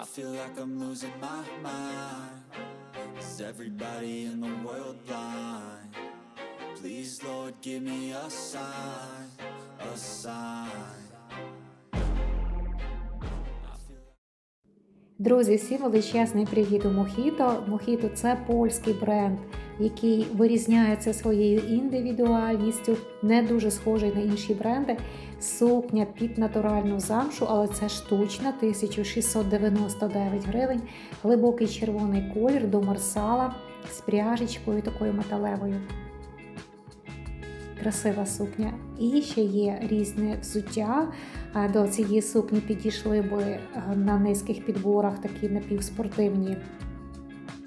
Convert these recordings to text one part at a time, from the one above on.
I feel like I'm losing my mind. Is everybody in the world blind? Please, Lord, give me a sign, a sign. Друзі, всім величезний привіт у Мохіто. Мохіто це польський бренд, який вирізняється своєю індивідуальністю, не дуже схожий на інші бренди. Сукня під натуральну замшу, але це штучна, 1699 гривень, глибокий червоний колір до марсала з пряжечкою такою металевою. Красива сукня. І ще є різне взуття. До цієї сукні підійшли би е, на низьких підборах такі напівспортивні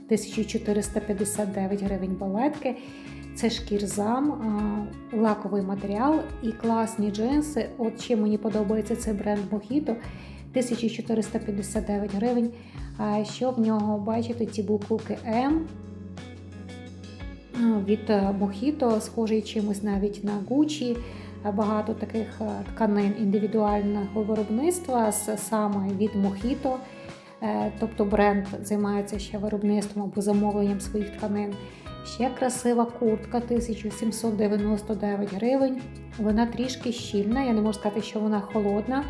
1459 гривень балетки. Це шкірзам, лаковий матеріал і класні джинси. От чим мені подобається цей бренд Mojito, 1459 гривень. Що в нього бачите, ці буковки М від е, Mojito, схожий чимось навіть на Gucci. Багато таких е, тканин індивідуального виробництва саме від Mojito. Е, Тобто бренд займається ще виробництвом або замовленням своїх тканин. Ще красива куртка 1799 гривень. Вона трішки щільна, я не можу сказати, що вона холодна.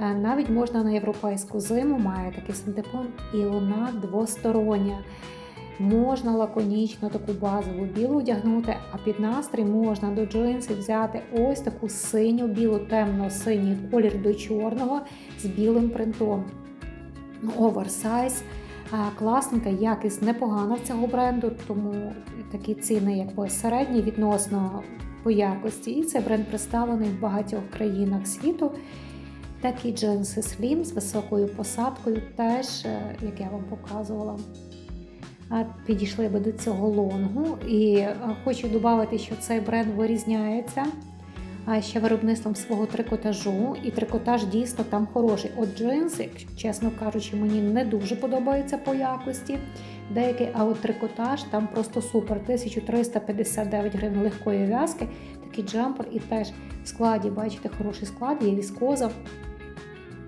Е, Навіть можна на європейську зиму, має такий синтепон, і вона двостороння. Можна лаконічно таку базову білу одягнути, а під настрій можна до джинсів взяти ось таку синю, білу, темно-синій колір до чорного з білим принтом. Оверсайз. А, Класненька, якість непогана в цього бренду, тому такі ціни якби середні відносно по якості. І цей бренд представлений в багатьох країнах світу. Такі джинси Slim з високою посадкою, теж, е, як я вам показувала. Підійшли би до цього лонгу. І е, хочу додати, що цей бренд вирізняється ще виробництвом свого трикотажу, і трикотаж дійсно там хороший. От джинси, чесно кажучи, мені не дуже подобаються по якості. Деякі, а от трикотаж там просто супер. 1359 гривень легкої в'язки, такий джемпер, і теж в складі, бачите, хороший склад, є віскоза.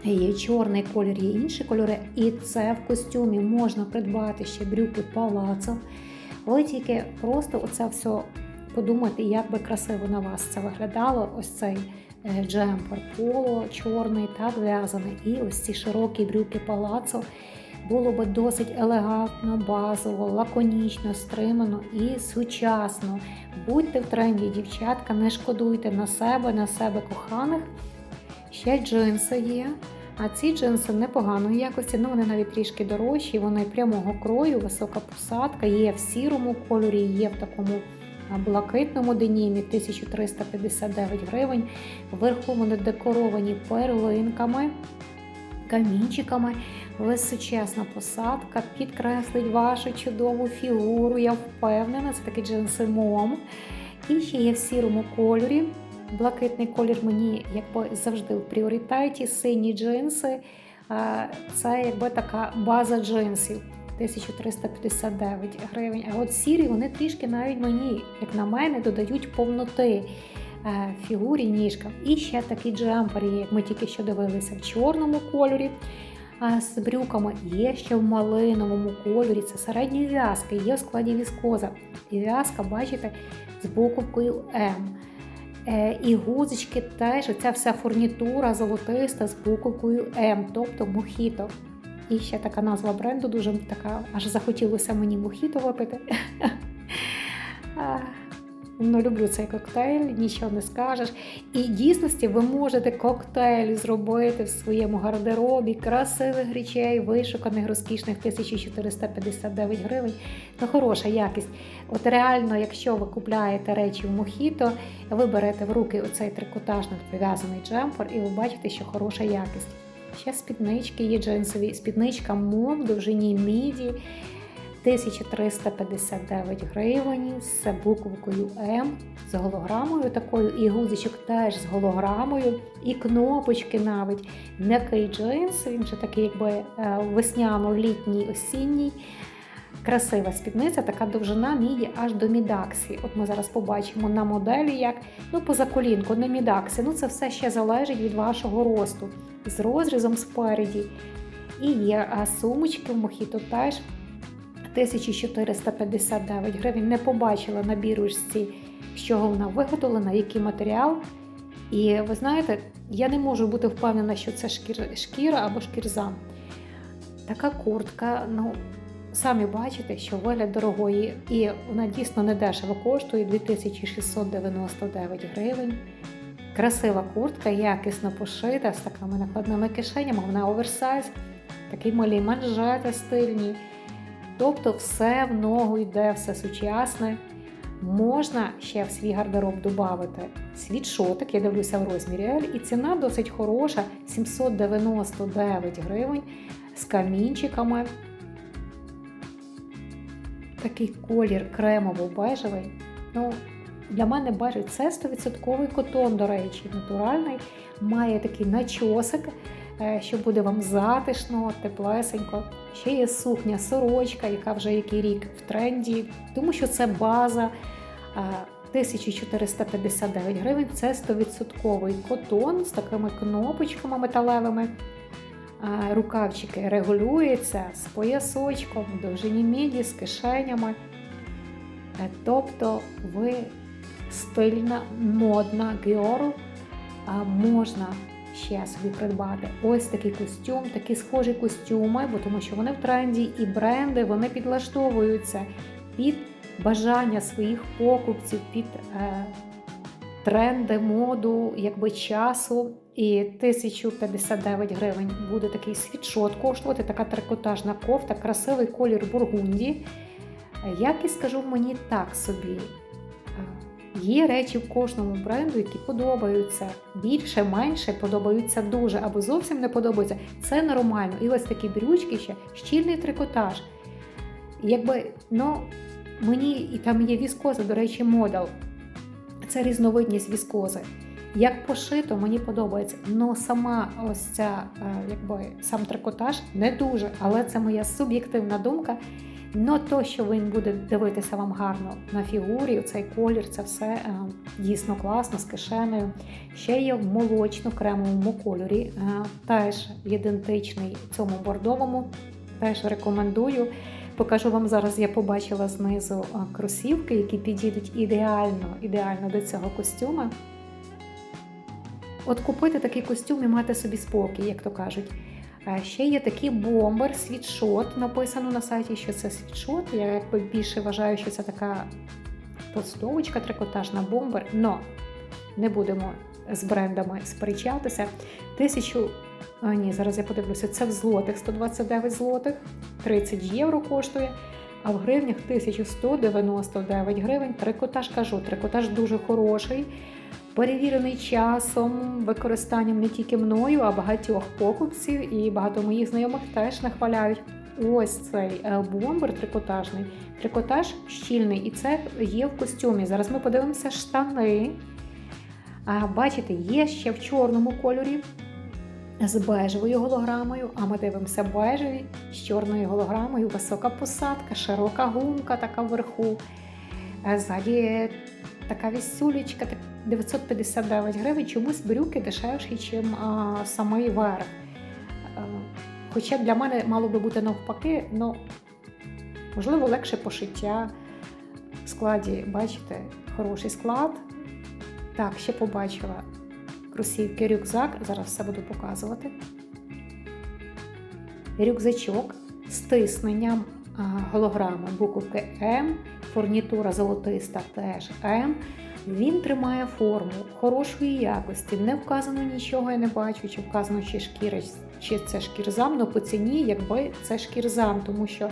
Є чорний колір, є інші кольори, і це в костюмі можна придбати ще брюки палацо. Ви тільки просто оце все подумайте, як би красиво на вас це виглядало. Ось цей е, джемпер поло чорний, так в'язаний, і ось ці широкі брюки палацо. Було би досить елегантно, базово, лаконічно, стримано і сучасно. Будьте в тренді, дівчатка, не шкодуйте на себе, на себе коханих. Ще джинси є. А ці джинси непоганої якості, ну вони навіть трішки дорожчі, вони прямого крою, висока посадка, є в сірому кольорі, є в такому блакитному денімі 1359 гривень. Вверху декоровані перлинками, камінчиками. Височесна посадка підкреслить вашу чудову фігуру. Я впевнена, це такі джинси мом. І ще є в сірому кольорі. Блакитний колір мені якби завжди в пріоритеті. Сині джинси. Це якби така база джинсів. 1359 гривень. А от сірі вони трішки навіть мені, як на мене, додають повноти е, фігурі ніжкам. І ще такі джемпери, як ми тільки що дивилися в чорному кольорі. А з брюками є ще в малиновому кольорі. Це середні в'язки, є в складі віскоза. І в'язка, бачите, з буковкою М. Е, І гузочки теж, оця вся фурнітура золотиста з буковкою М, тобто мохіто. І ще така назва бренду, дуже така, аж захотілося мені мохіто випити. Ну, люблю цей коктейль, нічого не скажеш. І дійсності ви можете коктейль зробити в своєму гардеробі, красивих речей, вишуканих, розкішних 1459 гривень. Ну, хороша якість. От реально, якщо ви купляєте речі в Мохіто, ви берете в руки оцей трикотажний пов'язаний джемпер, і ви бачите, що хороша якість. Ще спіднички є джинсові, спідничка мом в довжині міді. 1359 гривень з буковкою М, з голограмою такою, і гудзичок теж з голограмою, і кнопочки навіть. М'який джинс, він же такий, якби е, весняно-літній осінній. Красива спідниця, така довжина міді аж до мідаксі. От ми зараз побачимо на моделі, як ну поза колінку, не мідаксі. Ну це все ще залежить від вашого росту. З розрізом спереді. І є а, сумочки в Мохіто теж 1459 гривень. Не побачила на бірочці, з чого вона виготовлена, який матеріал. І ви знаєте, я не можу бути впевнена, що це шкір, шкіра або шкірза. Така куртка, ну, самі бачите, що вигляд дорогої, і вона дійсно не дешево коштує 2699 гривень. Красива куртка, якісно пошита, з такими накладними кишенями, вона оверсайз, такий малі манжети стильні. Тобто все в ногу йде, все сучасне. Можна ще в свій гардероб додати світшотик, я дивлюся в розмірі L, і ціна досить хороша 799 гривень з камінчиками. Такий колір кремово-бежевий. Ну, для мене бежевий це 100% котон, до речі, натуральний. Має такий начосик, е, що буде вам затишно, теплесенько. Ще є сукня, сорочка, яка вже який рік в тренді, тому що це база. е, 1459 гривень це 100% котон з такими кнопочками металевими. Е, Рукавчики регулюються з поясочком, довжині міді, з кишенями. Е, Тобто ви стильна, модна георл, можна ще собі придбати ось такий костюм, такі схожі костюми, бо тому що вони в тренді і бренди вони підлаштовуються під бажання своїх покупців, під е, тренди, моду, якби часу. І 1059 гривень буде такий світшот коштувати, така трикотажна кофта, красивий колір бургунді. Як і скажу мені так собі. Є речі в кожному бренду, які подобаються більше, менше, подобаються дуже або зовсім не подобаються. Це нормально. І ось такі брючки ще щільний трикотаж. Якби, ну, мені і там є віскоза, до речі, модел. Це різновидність віскози. Як пошито, мені подобається. Ну сама ось ця, е, якби сам трикотаж не дуже, але це моя суб'єктивна думка. Ну то, що він буде дивитися вам гарно на фігурі, цей колір, це все е, дійсно класно з кишенею. Ще є в молочно-кремовому кольорі, е, теж ідентичний цьому бордовому. Теж рекомендую. Покажу вам зараз, я побачила знизу е, кросівки, які підійдуть ідеально, ідеально до цього костюма. От купити такий костюм і мати собі спокій, як то кажуть. Ще є такий бомбер, світшот. Написано на сайті, що це світшот. Я якби більше вважаю, що це така постовочка, трикотажна бомбер. Но не будемо з брендами сперечатися. Тисячу. А, ні, зараз я подивлюся, це в злотих 129 злотих, 30 євро коштує, а в гривнях 1199 гривень. Трикотаж кажу, трикотаж дуже хороший перевірений часом, використанням не тільки мною, а багатьох покупців, і багато моїх знайомих теж нахваляють. Ось цей е, бомбер трикотажний. Трикотаж щільний, і це є в костюмі. Зараз ми подивимося штани. А, Бачите, є ще в чорному кольорі з бежевою голограмою, а ми дивимося бежеві з чорною голограмою, висока посадка, широка гумка така вверху. Е, Ззаді така вісюлечка, 959 гривень, чомусь брюки дешевші, ніж самий верх. Е, Хоча для мене мало би бути навпаки, ну, можливо, легше пошиття. В складі, бачите, хороший склад. Так, ще побачила кросівки, рюкзак. Зараз все буду показувати. Рюкзачок з тисненням голограми буковки М, фурнітура золотиста теж М. Він тримає форму хорошої якості. Не вказано нічого, я не бачу, чи вказано, чи шкіра, чи це шкірзам, але по ціні, якби це шкірзам, тому що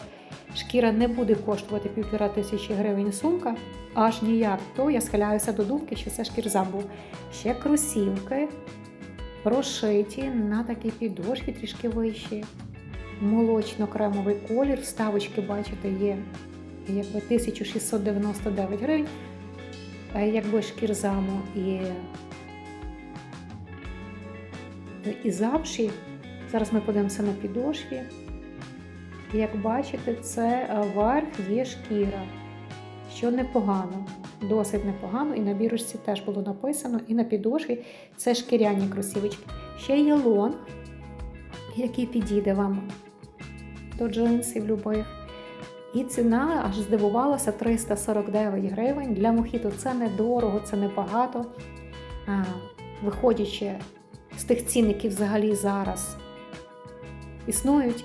шкіра не буде коштувати півтора тисячі гривень сумка, аж ніяк. То я схиляюся до думки, що це шкірзам був. Ще кросівки прошиті на такій підошві трішки вищі. Молочно-кремовий колір, вставочки, бачите, є якби 1699 гривень. Е, якби шкірзаму і, і завші. Зараз ми подивимося на підошві. Як бачите, це е, верх є шкіра, що непогано, досить непогано, і на бірочці теж було написано, і на підошві це шкіряні кросівочки. Ще є лонг, який підійде вам до джинсів любих. І ціна аж здивувалася 349 гривень. Для мохіто це недорого, це небагато. Виходячи з тих цін, які взагалі зараз існують.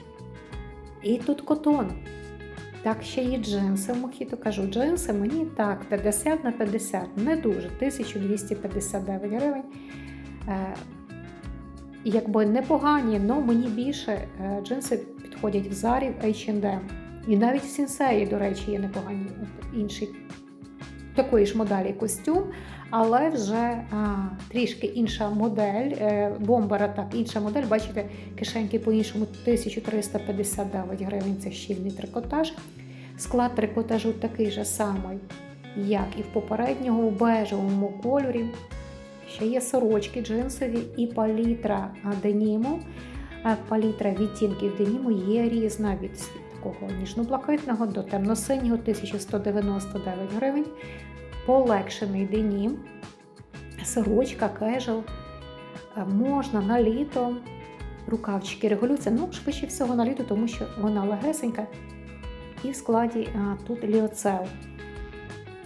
І тут котон. Так, ще є джинси в мохіто. Кажу, джинси мені так, 50 на 50, не дуже, 1259 гривень. Е, якби непогані, але мені більше е, джинси підходять в Зарі, в H&M. І навіть в Сінсеї, до речі, є непогані інші такої ж моделі костюм, але вже а, трішки інша модель. Е, бомбера так, інша модель. Бачите, кишеньки по-іншому 1359 гривень це щільний трикотаж. Склад трикотажу такий же самий, як і в попереднього у бежевому кольорі. Ще є сорочки джинсові і палітра деніму. Палітра відтінків деніму є різна від такого ніжно-блакитного до темно-синього 1199 гривень. Полегшений денім, сорочка, кежел. Можна на літо, рукавчики регулюються, ну, швидше всього на літо, тому що вона легесенька. І в складі а, тут ліоцел.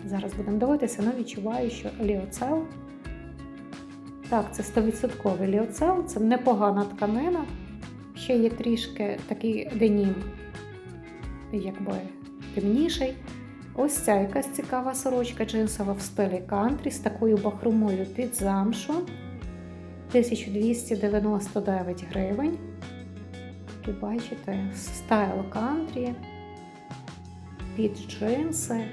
Зараз будемо дивитися, але відчуваю, що ліоцел. Так, це 100% ліоцел, це непогана тканина. Ще є трішки такий денім, якби темніший. Ось ця якась цікава сорочка джинсова в стилі кантрі з такою бахромою під замшу. 1299 гривень. І бачите, стайл кантрі під джинси,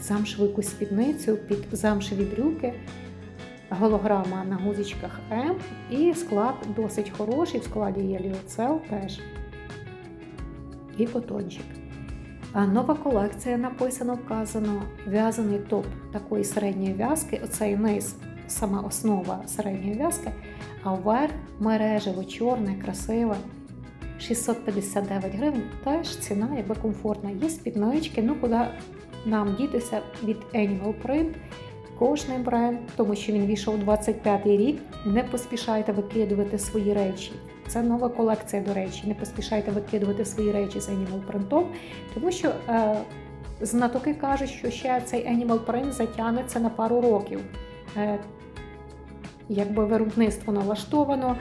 замшеву якусь спідницю, під замшеві брюки, голограма на гузичках М. І склад досить хороший. В складі є ліоцел теж. І котончик. А Нова колекція написано, вказано в'язаний топ такої середньої в'язки. Оцей низ, сама основа середньої в'язки, а вверх мережево, чорне, красиве. 659 гривень, теж ціна якби комфортна. Є спіднички, ну куди нам дітися від Animal Print. Кожний бренд, тому що він війшов 25-й рік. Не поспішайте викидувати свої речі. Це нова колекція, до речі. Не поспішайте викидувати свої речі з Animal Print, тому що е, знатоки кажуть, що ще цей Animal Print затягнеться на пару років. Е, Якби виробництво налаштовано,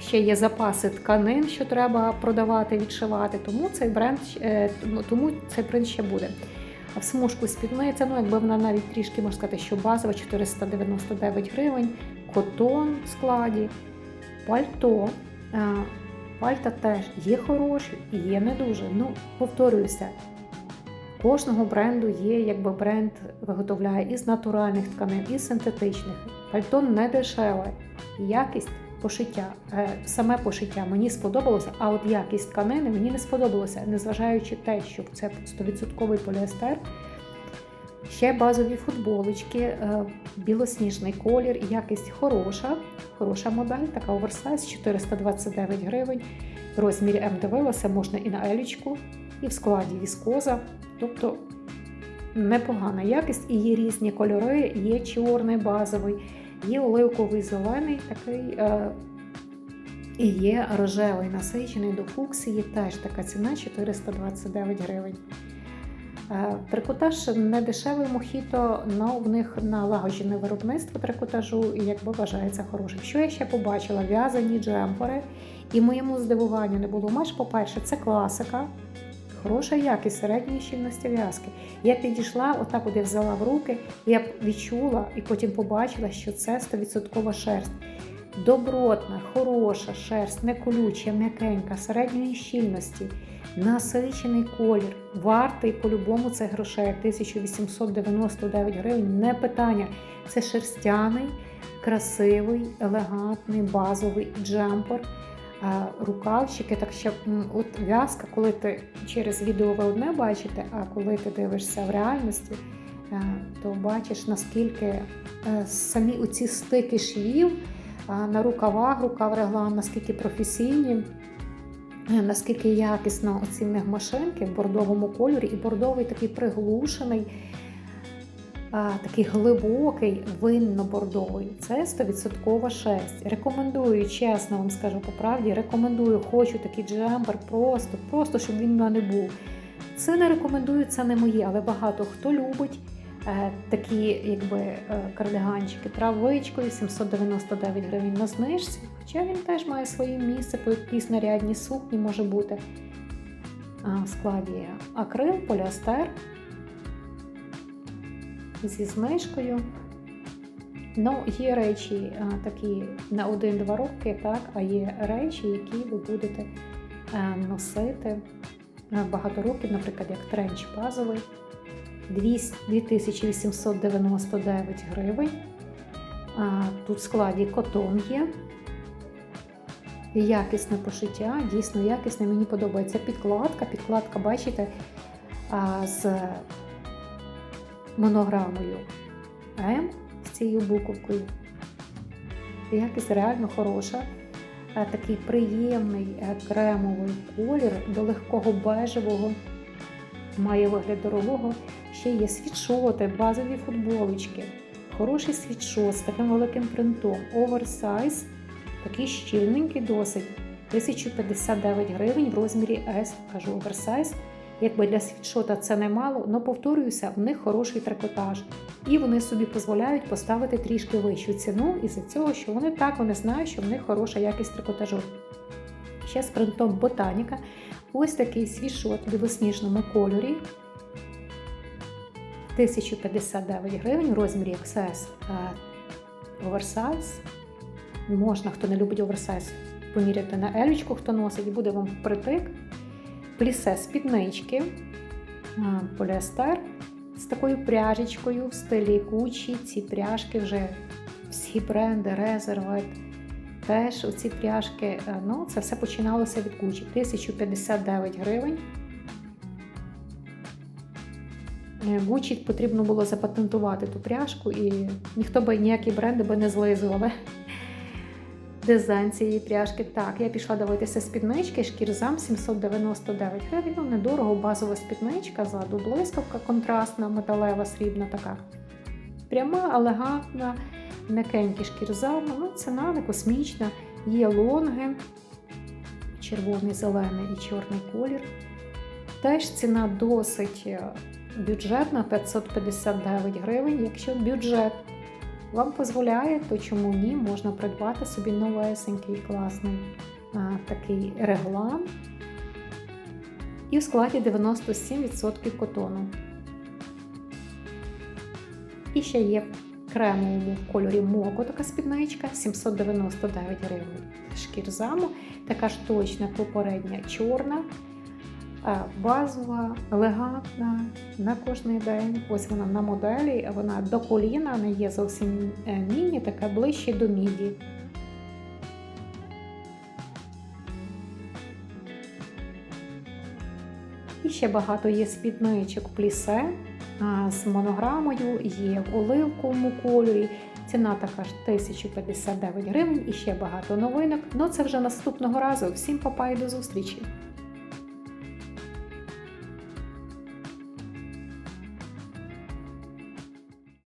ще є запаси тканин, що треба продавати, відшивати. Тому цей бренд е, тому цей бренд ще буде. В смужку спідниця, ну якби вона навіть трішки можна сказати, що базова 499 гривень, котон в складі, пальто. Пальта теж є хороші і є не дуже. Ну, повторююся, кожного бренду є, якби бренд виготовляє із натуральних тканин, із синтетичних. Пальто не дешеве, якість пошиття, е, саме пошиття мені сподобалося, а от якість тканини мені не сподобалося, незважаючи те, що це 100% поліестер. Ще базові футболочки, е, білосніжний колір, якість хороша, хороша модель, така оверсайз 429 гривень. Розмір М дивилася, можна і на елічку, і в складі віскоза. Тобто непогана якість, і є різні кольори, є чорний базовий, є оливковий зелений такий. Е, і є рожевий насичений до фуксії, теж така ціна 429 гривень. Трикотаж не дешевий мохіто, але в них налагоджене виробництво трикотажу і якби вважається хорошим. Що я ще побачила? В'язані джемпери. І моєму здивуванню не було меж, по-перше, це класика, хороша якість середньої щільності в'язки. Я підійшла, отак от я взяла в руки, я відчула і потім побачила, що це 100% шерсть. Добротна, хороша шерсть, не колюча, м'якенька, середньої щільності насичений колір, вартий по-любому це грошей 1899 гривень. Не питання. Це шерстяний, красивий, елегантний, базовий джемпер. Рукавчики, так що от в'язка, коли ти через відео ви одне бачите, а коли ти дивишся в реальності, е, то бачиш, наскільки е, самі оці стики швів на рукавах, рукав реглан, наскільки професійні. Наскільки якісно оці в машинки в бордовому кольорі, і бордовий такий приглушений. такий глибокий винно-бордовий. Це 100% шерсть. Рекомендую, чесно вам скажу по правді, рекомендую, хочу такий джемпер, просто, просто щоб він в мене був. Це не рекомендую, це не моє, але багато хто любить е, такі якби е, кардиганчики травичкою 799 гривень на знижці. Хоча він теж має своє місце, по якійсь нарядній сукні може бути. В складі акрил, поліастер зі знижкою. Ну, є речі такі на 1-2 роки, так, а є речі, які ви будете е, носити е, багато років, наприклад, як тренч базовий 2899 гривень. Тут в складі котон є. Якісне пошиття, дійсно якісне, мені подобається підкладка. Підкладка, бачите, з монограмою М з цією буковкою. Якість реально хороша. Е, Такий приємний е, кремовий колір до легкого бежевого. Має вигляд дорогого. Ще є світшоти, базові футболочки. Хороший світшот з таким великим принтом. Оверсайз, такий щільненький досить. 1059 гривень в розмірі S. Кажу оверсайз. Якби для світшота це немало, але повторююся, в них хороший трикотаж. І вони собі дозволяють поставити трішки вищу ціну із-за цього, що вони так вони знають, що в них хороша якість трикотажу. Ще з принтом ботаніка. Ось такий світшот в білосніжному кольорі. 1059 гривень в розмірі XS оверсайз. Можна, хто не любить оверсайз, поміряти на елючку, хто носить, буде вам впритик. Плісе спіднички, поліестер з такою пряжечкою в стилі Gucci. Ці пряжки вже всі бренди, Резервет. Теж оці пряжки, е, ну, це все починалося від Gucci. 1059 гривень. Е, Gucci потрібно було запатентувати ту пряжку, і ніхто би ніякі бренди би не злизували дизайн цієї пряжки. Так, я пішла дивитися спіднички, шкірзам 799 гривень. Ну, недорого, базова спідничка, ззаду блискавка контрастна, металева, срібна така. Пряма, елегантна, м'якенький шкірзам, ну, ціна не космічна, є лонги, червоний, зелений і чорний колір. Теж ціна досить е, бюджетна 559 гривень. Якщо бюджет вам дозволяє, то чому ні, можна придбати собі новесенький класний а, такий реглан. І в складі 97% котону. І ще є в кремовому кольорі моко така спідничка 799 гривень. Шкірзаму, така ж точна попередня чорна, базова, елегантна на кожний день. Ось вона на моделі, вона до коліна, не є зовсім е, міні, така ближче до міді. І ще багато є спідничок плісе з монограмою, є оливковому кольорі. Ціна така ж 1059 гривень і ще багато новинок. Ну це вже наступного разу. Всім папа і до зустрічі!